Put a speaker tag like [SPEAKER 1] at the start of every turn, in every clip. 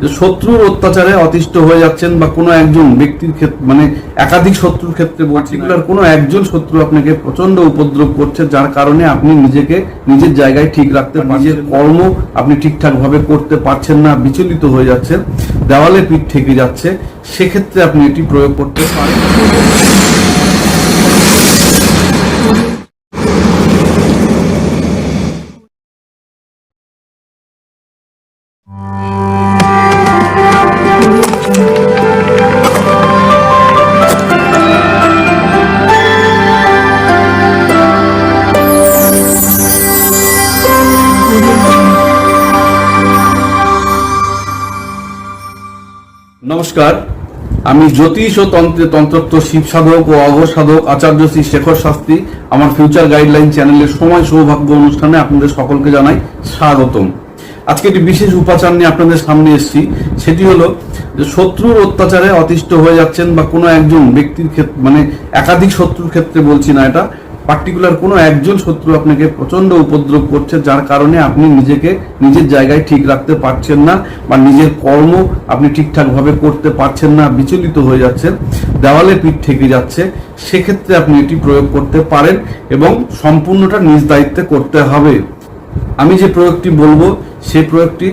[SPEAKER 1] যে শত্রুর অত্যাচারে অতিষ্ঠ হয়ে যাচ্ছেন বা কোনো একজন ব্যক্তির ক্ষেত্রে মানে একাধিক শত্রুর ক্ষেত্রে পার্টিকুলার কোনো একজন শত্রু আপনাকে প্রচণ্ড উপদ্রব করছে যার কারণে আপনি নিজেকে নিজের জায়গায় ঠিক রাখতে নিজের কর্ম আপনি ঠিকঠাকভাবে করতে পারছেন না বিচলিত হয়ে যাচ্ছেন। দেওয়ালে পিঠ ঠেকে যাচ্ছে। সেক্ষেত্রে আপনি এটি প্রয়োগ করতে পারেন। নমস্কার। আমি জ্যোতিষ ও তন্ত্রে তন্ত্রত্ব শিব সাধক ও অঘ সাধক আচার্য শ্রী শেখর শাস্ত্রী। আমার ফিউচার গাইডলাইন চ্যানেলের সময় সৌভাগ্য অনুষ্ঠানে আপনাদের সকলকে জানাই স্বাগতম। আজকে একটি বিশেষ উপাচার নিয়ে আপনাদের সামনে এসেছি। সেটি হলো যে শত্রুর অত্যাচারে অতিষ্ঠ হয়ে যাচ্ছেন বা কোনো একজন ব্যক্তির ক্ষেত্রে মানে একাধিক শত্রুর ক্ষেত্রে বলছি না এটা পার্টিকুলার কোনো একজন শত্রু আপনাকে প্রচণ্ড উপদ্রব করছে, যার কারণে আপনি নিজেকে নিজের জায়গায় ঠিক রাখতে পারছেন না বা নিজের কর্ম আপনি ঠিকঠাকভাবে করতে পারছেন না, বিচলিত হয়ে যাচ্ছেন, দেওয়ালে পিঠ ঠেকে যাচ্ছে, সেক্ষেত্রে আপনি এটি প্রয়োগ করতে পারেন এবং সম্পূর্ণটা নিজ দায়িত্বে করতে হবে। আমি যে প্রয়োগটি বলব সেই প্রয়োগটি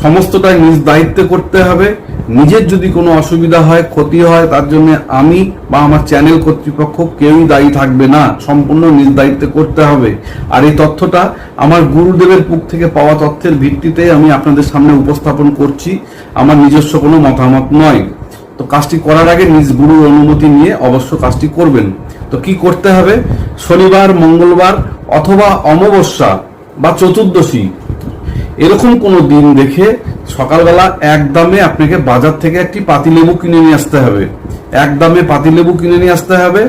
[SPEAKER 1] সমস্তটাই নিজ দায়িত্বে করতে হবে। নিজের যদি কোনো অসুবিধা হয়, ক্ষতি হয়, তার জন্য আমি বা আমার চ্যানেল কর্তৃপক্ষ কেউই দায়ী থাকবে না। সম্পূর্ণ নিজ দায়িত্বে করতে হবে। আর এই তথ্যটা আমার গুরুদেবের পুক থেকে পাওয়া তথ্যের ভিত্তিতে আমি আপনাদের সামনে উপস্থাপন করছি। আমার নিজস্ব কোনো মতামত নয়। তো কাজটি করার আগে নিজ গুরুর অনুমতি নিয়ে অবশ্য কাজটি করবেন। তো কি করতে হবে? শনিবার, মঙ্গলবার অথবা অমাবস্যা বা চতুর্দশী এরকম কোনো দিন দেখে সকালবেলা এক দামে আপনাকে বাজার থেকে একটি পাতিলেবু কিনে নিয়ে আসতে হবে। এক দামে পাতিলেবু কিনে নিয়ে আসতে হবে,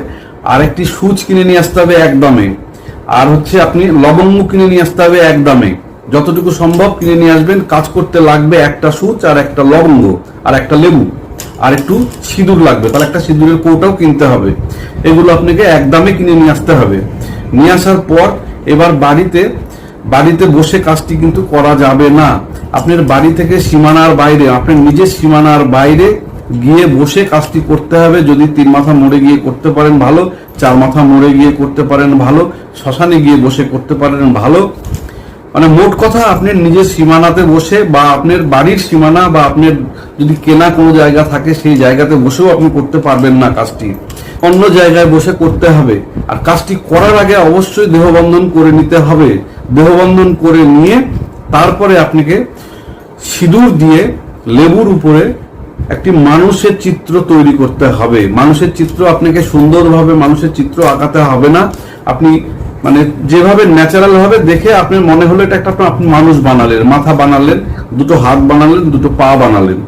[SPEAKER 1] আর একটি সুচ কিনে নিয়ে আসতে হবে এক দামে আর হচ্ছে আপনি লবঙ্গ কিনে নিয়ে আসতে হবে এক দামে যতটুকু সম্ভব কিনে নিয়ে আসবেন, কাজ করতে লাগবে একটা সুচ আর একটা লবঙ্গ আর একটা লেবু। আর একটু সিঁদুর লাগবে, তাহলে একটা সিঁদুরের কৌটাও কিনতে হবে। এগুলো আপনাকে এক দামে কিনে নিয়ে আসতে হবে। নিয়ে আসার পর এবার বাড়িতে বাড়িতে বসে কাজটি কিন্তু করা যাবে না। আপনার বাড়ি থেকে সীমানার বাইরে, আপনার নিজের সীমানার বাইরে গিয়ে বসে কাজটি করতে হবে। যদি তিন মাথা মোড়ে গিয়ে করতে পারেন ভালো, চার মাথা মোড়ে গিয়ে করতে পারেন ভালো, শ্মশানে গিয়ে বসে করতে পারেন ভালো। মানে মোট কথা, আপনার নিজের সীমানাতে বসে বা আপনার বাড়ির সীমানা বা আপনার যদি কেনা কোনো জায়গা থাকে, সেই জায়গাতে বসেও আপনি করতে পারবেন না কাজটি। অন্য জায়গায় বসে করতে হবে। আর কাজটি করার আগে অবশ্যই দেহবন্ধন করে নিতে হবে। দেহবন্ধন করে নিয়ে তারপরে আপনাকে সিঁদুর দিয়ে লেবুর উপরে একটি মানুষের চিত্র তৈরি করতে হবে। মানুষের চিত্র আপনাকে সুন্দরভাবে মানুষের চিত্র আঁকাতে হবে না। আপনি মানে যেভাবে ন্যাচারাল ভাবে দেখে আপনার মনে হলো এটা একটা আপনি মানুষ বানালেন, মাথা বানালেন, দুটো হাত বানালেন, দুটো পা বানালেন।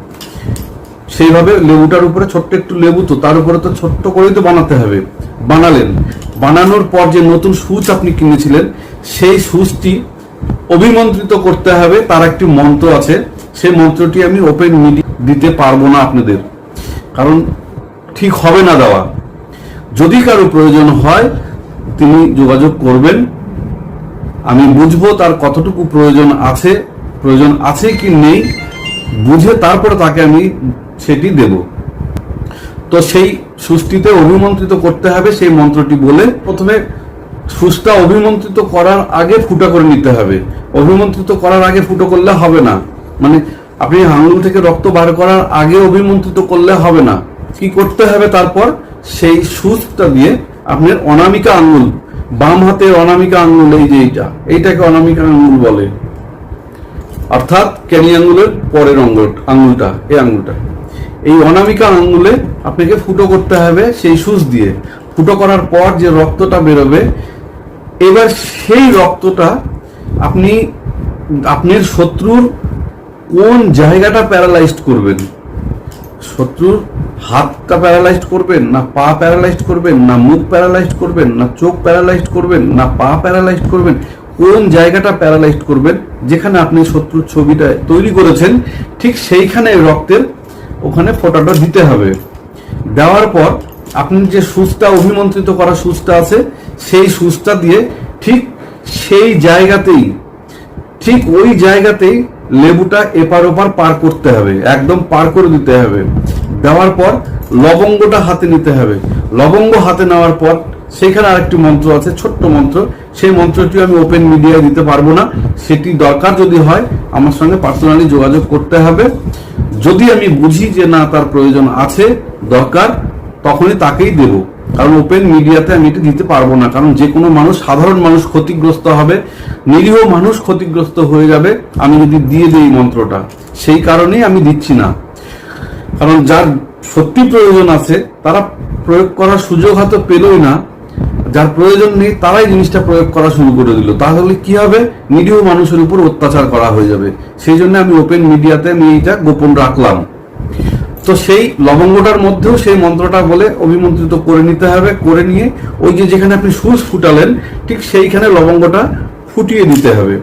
[SPEAKER 1] সেইভাবে লেবুটার উপরে ছোট্ট একটু লেবু তো, তার উপরে তো ছোট্ট করেই তো বানাতে হবে। বানালেন। বানানোর পর যে নতুন সুচ আপনি কিনেছিলেন, সেই সুচটি অভিমন্ত্রিত করতে হবে, তার একটি মন্ত্র আছে। সেই মন্ত্রটি আমি ওপেন মিডিয়া দিতে পারব না আপনাদের। কারণ ঠিক হবে না দেওয়া। যদি কারও প্রয়োজন হয়, তিনি যোগাযোগ করবেন। আমি বুঝব তার কতটুকু প্রয়োজন আছে প্রয়োজন আছে কি নেই, বুঝে তারপরে তাকে আমি সেটি দেব। তো সেই সুষ্টিতে অভিমন্ত্রিত করতে হবে, সেই মন্ত্রটি বলে প্রথমে সুষ্টা অভিমন্ত্রিত করার আগে ফুটা করে নিতে হবে। অভিমন্ত্রিত করার আগে ফুটো করলে হবে না। মানে আপনি আঙুল থেকে রক্ত বার করার আগে অভিমন্ত্রিত করলে হবে না। কি করতে হবে তারপর? সেই সুচটা দিয়ে আপনার অনামিকা আঙ্গুল বাম হাতের অনামিকা আঙ্গুল এই যে এইটা, এইটাকে অনামিকা আঙ্গুল বলে। অর্থাৎ ক্যানি আঙ্গুলের পরের অঙ্গুল আঙ্গুলটা এই আঙ্গুলটা এই অনামিকা আঙ্গুলে আপনাকে ফুটো করতে হবে সেই সুচ দিয়ে। ফুটো করার পর যে রক্তটা বেরোবে, এবার সেই রক্তটা আপনি, আপনার শত্রুর কোন জায়গাটা প্যারালাইজড করবেন? শত্রুর হাতটা প্যারালাইজড করবেন, না পা প্যারালাইজড করবেন, না মুখ প্যারালাইজড করবেন, না চোখ প্যারালাইজড করবেন, না পা প্যারালাইজড করবেন, কোন জায়গাটা প্যারালাইজড করবেন? যেখানে আপনি শত্রুর ছবিটা তৈরি করেছেন, ঠিক সেইখানে রক্তের ওখানে ফোঁটাটা দিতে হবে। দেওয়ার পর আপনি যে সুচটা অভিমন্ত্রিত করা সুচটা আছে, সেই সুচটা দিয়ে ঠিক সেই জায়গাতেই, ঠিক ওই জায়গাতেই লেবুটা এপার ওপার পার করতে হবে, একদম পার করে দিতে হবে। দেওয়ার পর লবঙ্গটা হাতে নিতে হবে। লবঙ্গ হাতে নেওয়ার পর সেখানে আরেকটি মন্ত্র আছে, ছোট্ট মন্ত্র। সেই মন্ত্রটি আমি ওপেন মিডিয়ায় দিতে পারব না। সেটি দরকার যদি হয়, আমার সঙ্গে পার্সোনালি যোগাযোগ করতে হবে। যদি আমি বুঝি যে না, তার প্রয়োজন আছে, দরকার, তখনই তাকেই দেব। কারণ ওপেন মিডিয়াতে আমি এটা দিতে পারব না। কারণ যে কোনো মানুষ, সাধারণ মানুষ ক্ষতিগ্রস্ত হবে, নিরীহ মানুষ ক্ষতিগ্রস্ত হয়ে যাবে, আমি যদি দিয়ে দিই মন্ত্রটা। সেই কারণেই আমি দিচ্ছি না। কারণ যার সত্যি প্রয়োজন আছে, তারা প্রয়োগ করার সুযোগ হয়তো পেলই না। যার প্রয়োজন নেই, তারাই জিনিসটা প্রয়োগ করা শুরু করে দিল। তাহলে কি হবে? নিরীহ মানুষের উপর অত্যাচার করা হয়ে যাবে। সেই জন্য আমি ওপেন মিডিয়াতে আমি এইটা গোপন রাখলাম। তো সেই লবঙ্গটার মধ্যেও সেই মন্ত্রটা বলে অভিমন্ত্রিত করে নিতে হবে, করে নিয়ে ওই যে যেখানে আপনি সুচ ফুটালেন, ঠিক সেইখানে লবঙ্গটা ফুটিয়ে দিতে হবে।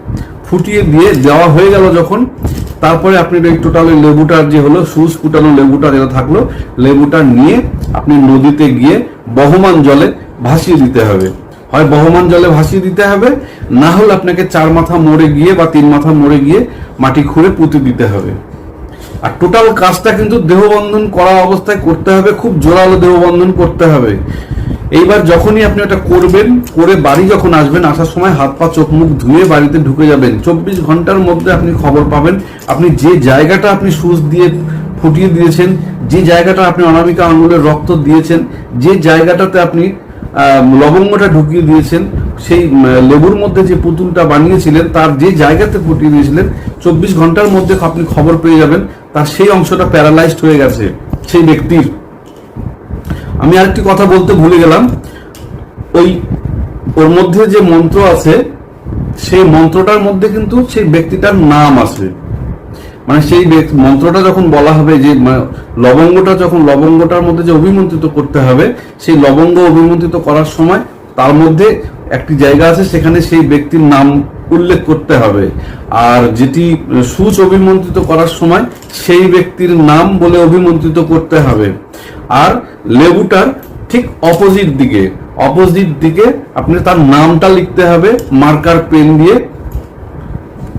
[SPEAKER 1] ফুটিয়ে দিয়ে দেওয়া হয়ে গেল যখন, তারপরে আপনি এই টোটাল লেবুটার যে হলো, সুচ ফুটানো লেবুটা যেটা থাকল, লেবুটা নিয়ে আপনি নদীতে গিয়ে বহমান জলে ভাসিয়ে দিতে হবে। হয় বহমান জলে ভাসিয়ে দিতে হবে, না হলে আপনাকে চার মাথা মোড়ে গিয়ে বা তিন মাথা মোড়ে গিয়ে মাটি খুঁড়ে পুঁতে দিতে হবে। আর টোটাল কাজটা কিন্তু দেহবন্ধন করা অবস্থায় করতে হবে, খুব জোরালো দেহবন্ধন করতে হবে। এইবার যখনই আপনি এটা করবেন, করে বাড়ি যখন আসবেন, আসার সময় হাত পা, চোখ, মুখ ধুয়ে বাড়িতে ঢুকে যাবেন। চব্বিশ ঘণ্টার মধ্যে আপনি খবর পাবেন, আপনি যে জায়গাটা আপনি সুচ দিয়ে ফুটিয়ে দিয়েছেন, যে জায়গাটা আপনি অনামিকা আঙুলের রক্ত দিয়েছেন, যে জায়গাটাতে আপনি লবঙ্গটা ঢুকিয়ে দিয়েছেন। সেই লেবুর মধ্যে যে পুতুলটা বানিয়েছিলেন, তার যে জায়গাতে ফুটিয়ে দিয়েছিলেন, চব্বিশ ঘণ্টার মধ্যে আপনি খবর পেয়ে যাবেন, তার সেই অংশটা প্যারালাইজড হয়ে গেছে সেই ব্যক্তির। আমি আরেকটি কথা বলতে ভুলে গেলাম। ওই, ওর মধ্যে যে মন্ত্র আছে, সেই মন্ত্রটার মধ্যে কিন্তু সেই ব্যক্তিটার নাম আছে। মানে সেই মন্ত্রটা যখন বলা হবে যে লবঙ্গটা যখন লবঙ্গটার মধ্যে যে অভিমন্ত্রিত করতে হবে, সেই লবঙ্গ অভিমন্ত্রিত করার সময় তার মধ্যে একটি জায়গা আছে, সেখানে সেই ব্যক্তির নাম উল্লেখ করতে হবে। আর যেটি সুচ অভিমন্ত্রিত করার সময় সেই ব্যক্তির নাম বলে অভিমন্ত্রিত করতে হবে। আর লেবুটার ঠিক অপোজিট দিকে অপোজিট দিকে আপনি তার নামটা লিখতে হবে, মার্কার পেন দিয়ে,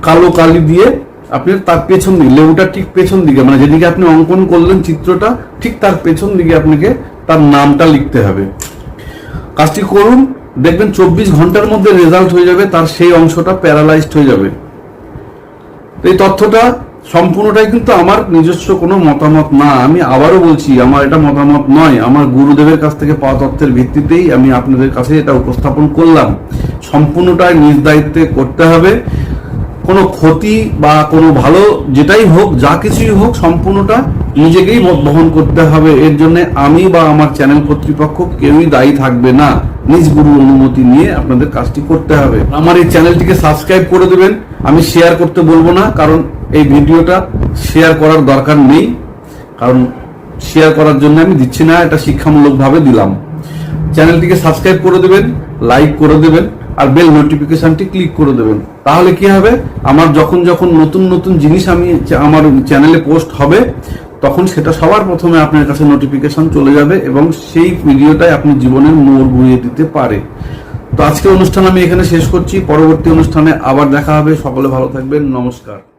[SPEAKER 1] কালো কালি দিয়ে আপনি তার পেছন দিকে লেবুটা ঠিক পেছন দিকে মানে যেদিকে আপনি অঙ্কন করলেন চিত্রটা, ঠিক তার পেছন দিকে আপনাকে তার নামটা লিখতে হবে। কাজটি করুন, দেখবেন চব্বিশ ঘণ্টার মধ্যে রেজাল্ট হয়ে যাবে, তার সেই অংশটা প্যারালাইজড হয়ে যাবে। এই তথ্যটা সম্পূর্ণটাই কিন্তু আমার নিজস্ব কোনো মতামত না। আমি আবারও বলছি, আমার এটা মতামত নয়। আমার গুরুদেবের কাছ থেকে পাওয়া তথ্যের ভিত্তিতেই আমি আপনাদের কাছে এটা উপস্থাপন করলাম। সম্পূর্ণটাই নিজ দায়িত্বে করতে হবে। কোনো ক্ষতি বা কোনো ভালো যেটাই হোক, যা কিছুই হোক, সম্পূর্ণটা নিজেকেই বহন করতে হবে। এর জন্য আমি বা আমার চ্যানেল কর্তৃপক্ষ কেউই দায়ী থাকবে না। নিজ গুরুর অনুমতি নিয়ে আপনাদের কাজটি করতে হবে। আমার এই চ্যানেলটিকে সাবস্ক্রাইব করে দেবেন। আমি শেয়ার করতে বলব না, কারণ এই ভিডিওটা শেয়ার করার দরকার নেই। কারণ শেয়ার করার জন্য আমি দিচ্ছি না, এটা শিক্ষামূলকভাবে দিলাম। চ্যানেলটিকে সাবস্ক্রাইব করে দেবেন, লাইক করে দেবেন। আর বেল নোটিফিকেশনটি ক্লিক করে দেবেন। তাহলে কি হবে? আমার যখন যখন নতুন নতুন জিনিস আমি আমার চ্যানেলে পোস্ট হবে, তখন সেটা সবার প্রথমে আপনার কাছে নোটিফিকেশন চলে যাবে এবং সেই ভিডিওটাই আপনি জীবনের মোড় ঘুরিয়ে দিতে পারে। তো আজকে অনুষ্ঠান আমি এখানে শেষ করছি। পরবর্তী অনুষ্ঠানে আবার দেখা হবে। সকলে ভালো থাকবেন। নমস্কার।